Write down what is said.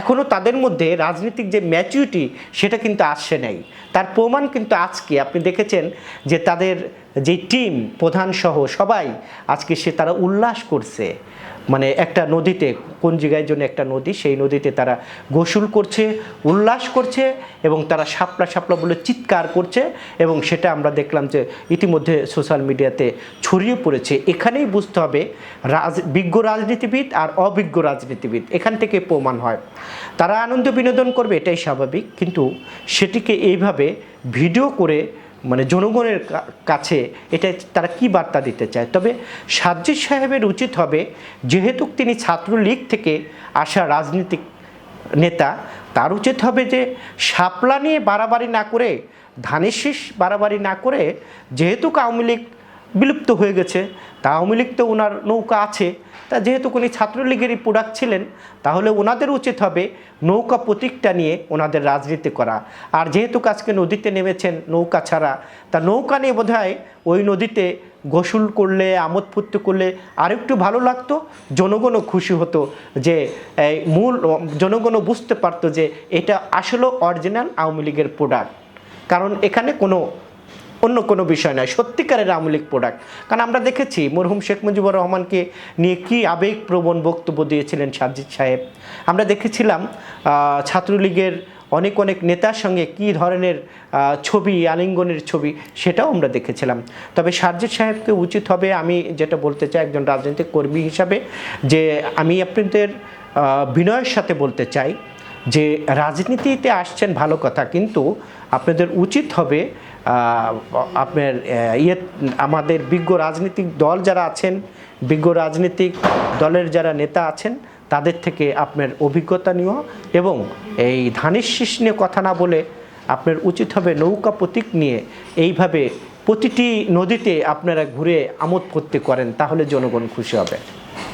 এখনও তাদের মধ্যে রাজনৈতিক যে ম্যাচুরিটি সেটা কিন্তু আসছে নাই। তার প্রমাণ কিন্তু আজকে আপনি দেখেছেন যে তাদের যে টিম, প্রধান সহ সবাই আজকে সে তারা উল্লাস করছে। মানে একটা নদীতে কোন জায়গায় জন্য একটা নদী, সেই নদীতে তারা গোসল করছে, উল্লাস করছে এবং তারা সাপলা সাপলা বলে চিৎকার করছে এবং সেটা আমরা দেখলাম যে ইতিমধ্যে সোশ্যাল মিডিয়াতে ছড়িয়ে পড়েছে। এখানেই বুঝতে হবে রাজ, বিজ্ঞ রাজনীতিবিদ আর অভিজ্ঞ রাজনীতিবিদ, এখান থেকে প্রমাণ হয়। তারা আনন্দ বিনোদন করবে, এটাই স্বাভাবিক। কিন্তু সেটিকে এইভাবে ভিডিও করে মানে জনগণের কাছে এটা তারা কি বার্তা দিতে চায়? তবে সাজ্জিদ সাহেবের উচিত হবে, যেহেতু তিনি ছাত্রলীগ থেকে আসা রাজনীতিক নেতা, তার উচিত হবে যে শাপলা নিয়ে বাড়াবাড়ি না করে, ধানের শীষ বাড়াবাড়ি না করে, যেহেতু আওয়ামী লীগ বিলুপ্ত হয়ে গেছে, তা আওয়ামী লীগ তো ওনার নৌকা আছে, তা যেহেতু উনি ছাত্রলীগেরই প্রোডাক্ট ছিলেন, তাহলে ওনাদের উচিত হবে নৌকা প্রতীকটা নিয়ে ওনাদের রাজনীতি করা। আর যেহেতু আজকে নদীতে নেমেছেন নৌকা ছাড়া, তা নৌকা নিয়ে বোধ ওই নদীতে গোসল করলে, আমোদ ফুর্তি করলে আরেকটু ভালো লাগতো, জনগণও খুশি হতো যে, এই মূল, জনগণও বুঝতে পারতো যে এটা আসলে অরিজিনাল আওয়ামী লীগের প্রোডাক্ট কারণ এখানে কোনো অন্য কোনো বিষয় নয়, সত্যিকারের আওয়ামী লীগ প্রোডাক্ট কারণ আমরা দেখেছি মরহুম শেখ মুজিবুর রহমানকে নিয়ে কি আবেগপ্রবণ বক্তব্য দিয়েছিলেন সাজিদ সাহেব। আমরা দেখেছিলাম ছাত্রলীগের অনেক অনেক নেতার সঙ্গে কি ধরনের ছবি, আলিঙ্গনের ছবি, সেটাও আমরা দেখেছিলাম। তবে সাজিদ সাহেবকে উচিত হবে আমি যেটা বলতে চাই একজন রাজনৈতিক কর্মী হিসাবে, যে আমি আপনাদের বিনয়ের সাথে বলতে চাই যে রাজনীতিতে আসছেন ভালো কথা, কিন্তু আপনাদের উচিত হবে আপনার ইয়ে আমাদের বিজ্ঞ রাজনৈতিক দল যারা আছেন, বিজ্ঞ রাজনৈতিক দলের যারা নেতা আছেন, তাদের থেকে আপনার অভিজ্ঞতা নেওয়া এবং এই ধানের শীষ নিয়ে কথা না বলে আপনার উচিত হবে নৌকা প্রতীক নিয়ে এইভাবে প্রতিটি নদীতে আপনারা ঘুরে আমোদ ফুর্তি করেন, তাহলে জনগণ খুশি হবে।